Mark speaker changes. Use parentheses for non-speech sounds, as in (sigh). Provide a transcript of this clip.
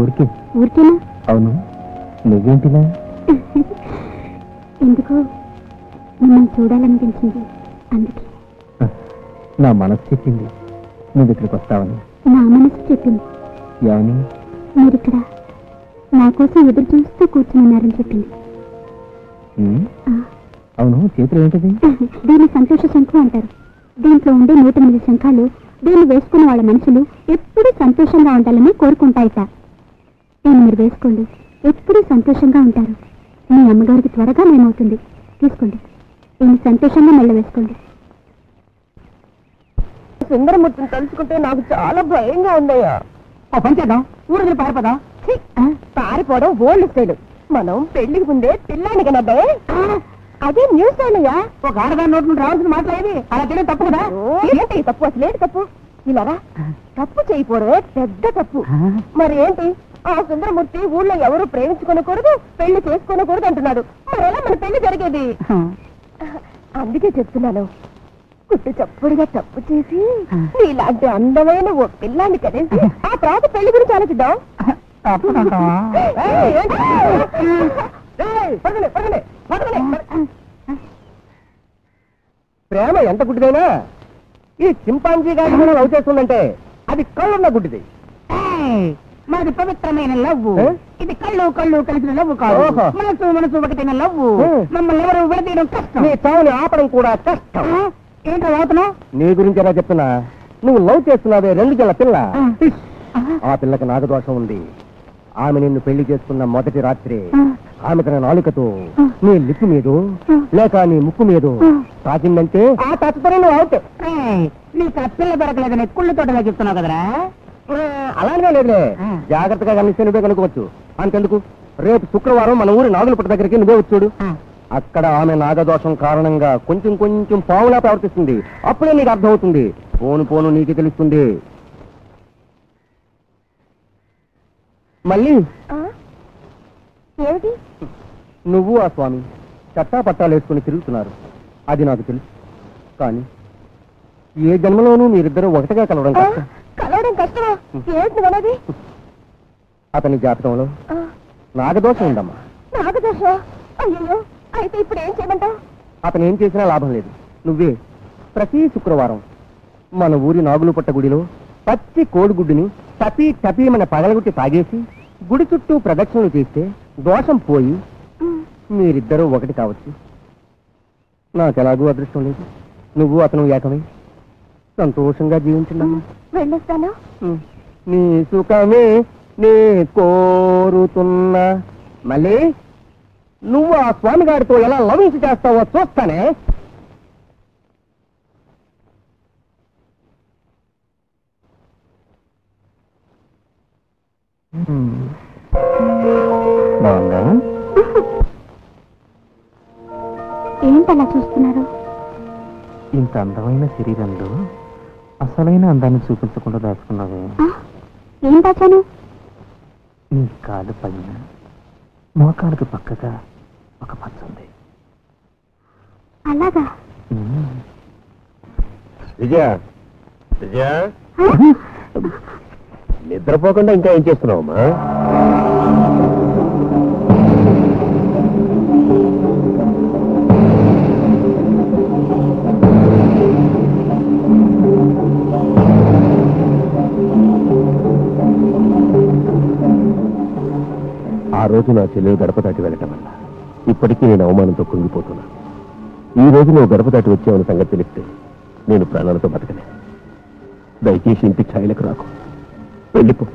Speaker 1: ఊరికే.
Speaker 2: ఊరికేనా?
Speaker 1: అవును. నువ్వేంటిలా (laughs)
Speaker 2: ఎందుకో మిమ్మల్ని చూడాలనిపించింది. అందుకే.
Speaker 1: నా మనసు చెప్పింది. నువ్వు ఇక్కడికి వస్తావని.
Speaker 2: నా మనసు చెప్పింది.
Speaker 1: ఏమని
Speaker 2: మీరు ఇక్కడ నా కోసం ఎదురు చూస్తూ కూర్చున్నారని చెప్పింది.
Speaker 1: అవును చేతులు ఏంటిది? (laughs)
Speaker 2: దీన్ని సంతోష శంఖం అంటారు. దీంట్లో ఉండే నూట ఎనిమిది శంఖాలు దీన్ని వేసుకున్న వాళ్ళ మనసులు ఎప్పుడూ సంతోషంగా ఉండాలని కోరుకుంటాయిట దీన్ని మీరు వేసుకోండి. ఎప్పుడూ సంతోషంగా ఉంటారు. మీ అమ్మగారికి త్వరగా మేమవుతుంది. తీసుకోండి. దీన్ని సంతోషంగా మెల్ల వేసుకోండి.
Speaker 3: సుందరమూర్తిని తలుచుకుంటే నాకు చాలా భయంగా ఉందయ్యా.
Speaker 1: ఓ పని చేద్దాం. పారిపోదాం.
Speaker 3: పారిపోవడం ఓల్డ్ స్టైల్. మనం పెళ్ళికి ముందే పిల్లాని కనబ్బే అదే న్యూ స్టైల్ అయ్యా
Speaker 1: ఒక ఆడదాని నోటి నుండి రావాల్సిన మాట్లాడేది అలా చేయడం తప్పు కదా?
Speaker 3: ఏంటి? తప్పు అసలు ఏంటి తప్పు? ఇలారా తప్పు చేయకూడదే పెద్ద తప్పు. మరి ఏంటి? ఆ సుందరమూర్తి ఊళ్ళో ఎవరు ప్రేమించుకోనకూడదు పెళ్ళి చేసుకోనకూడదు అంటున్నాడు. మరి ఎలా మన పెళ్ళి జరిగేది? అందుకే చెప్తున్నాను. కుట్టు చప్పుడుగా తప్పు చేసి నీలాంటి అందమైన ఓ పిల్లాన్ని కనేసి ఆ తర్వాత పెళ్ళి గురించి ఆలోచిద్దాం. ఎంత గుడ్డిదైనా ఈ చింపాంజీ గారి కూడా లవ్ చేస్తుందంటే అది కళ్ళున్న గుడ్డిది.
Speaker 1: మాది పవిత్రమైన లవ్వు.
Speaker 3: ఏ?
Speaker 1: ఇది కళ్ళు కళ్ళు కలిసిన లవ్వు కాదు. మనసు మనసు ఒకటైన లవ్వు.
Speaker 3: ఏ.
Speaker 1: మమ్మల్ని ఎవరు విడదీయడం కష్టం.
Speaker 3: నీ చావుని ఆపడం కూడా కష్టం?
Speaker 1: ఏంటో అవుతున్నావు
Speaker 3: నీ గురించి ఎలా చెప్తున్నా? నువ్వు లవ్ చేస్తున్నావే రెండు జల్ల పిల్ల. ఆ పిల్లకి నాగదోషం ఉంది. ఆమె నిన్ను పెళ్ళి చేసుకున్న మొదటి రాత్రి ఆమె తన నాలుకతో నీ లిప్పు మీదో లేక నీ ముక్కు మీదో తాకిందంటే? ఆ తత్పరం నువ్వు అవుట్
Speaker 1: నీకు ఆ పిల్ల దొరకలేదని కుళ్ళు తోటగా చెప్తున్నావు కదరా?
Speaker 3: అలానే లేదులే. జాగ్రత్తగా కనిపిస్తే నువ్వే కనుకోవచ్చు అంతెందుకు? రేపు శుక్రవారం మన ఊరి నాగులపుట్ట దగ్గరికి నువ్వే వచ్చాడు. అక్కడ ఆమె నాగదోషం కారణంగా కొంచెం కొంచెం పావులా ప్రవర్తిస్తుంది. అప్పుడే నీకు అర్థమవుతుంది. పోను పోను నీకు తెలుస్తుంది. మళ్ళీ?
Speaker 2: ఏమిటి?
Speaker 3: నువ్వు ఆ స్వామి చట్టా పట్టాలు వేసుకుని తిరుగుతున్నారు. అది నాకు తెలుసు. కానీ ఏ జన్మలోనూ మీరిద్దరూ ఒకటిగా కలవడం కష్టం.
Speaker 2: కలవడం కష్టమా?
Speaker 3: అతని జాతకంలో నాగదోషం ఉందమ్మా.
Speaker 2: నాగదోషం అయ్యో అయితే ఇప్పుడు ఏం చేయమంటావు?
Speaker 3: అతను ఏం చేసినా లాభం లేదు. నువ్వే ప్రతి శుక్రవారం మన ఊరి నాగులుపట్ట గుడిలో పచ్చి కోడిగుడ్డుని టపీ టపీమన పగలగొట్టి తాగేసి గుడి చుట్టూ ప్రదక్షిణలు చేస్తే దోషం పోయి మీరిద్దరూ ఒకటి కావచ్చు. నాకెలాగూ అదృష్టం లేదు. నువ్వు అతను ఏకమై సంతోషంగా
Speaker 2: వెళ్ళొస్తాను.
Speaker 3: నీ సుఖమే నీ కోరుతున్నా. మళ్ళీ నువ్వు ఆ స్వామి గారితో ఎలా లవించి చేస్తావో చూస్తానే.
Speaker 1: బాగుందా
Speaker 2: ఏంటి అలా చూస్తున్నారు?
Speaker 1: ఇంత అందమైన శరీరంలో అసలైన అందాన్ని చూపించకుండా దాచుకున్నావే.
Speaker 2: ఏం దాచాను?
Speaker 1: నీ కాలు పైన మోకాలకు పక్కగా ఒక ఉంది
Speaker 2: అలాగా.
Speaker 3: విజయ విజయ? నిద్రపోకుండా ఇంకా ఏం చేస్తున్నావమ్మా? ఆ రోజు నా చెల్లెలు గడప దాటి వెళ్ళటం వల్ల. ఇప్పటికీ నేను అవమానంతో కుంగిపోతున్నా. ఈ రోజు నువ్వు గడప దాటి వచ్చావని సంగతి తెలిస్తే నేను ప్రాణాలతో బతకలే. దయచేసి ఇంటి ఛాయలకు రాకు. వెళ్ళిపో.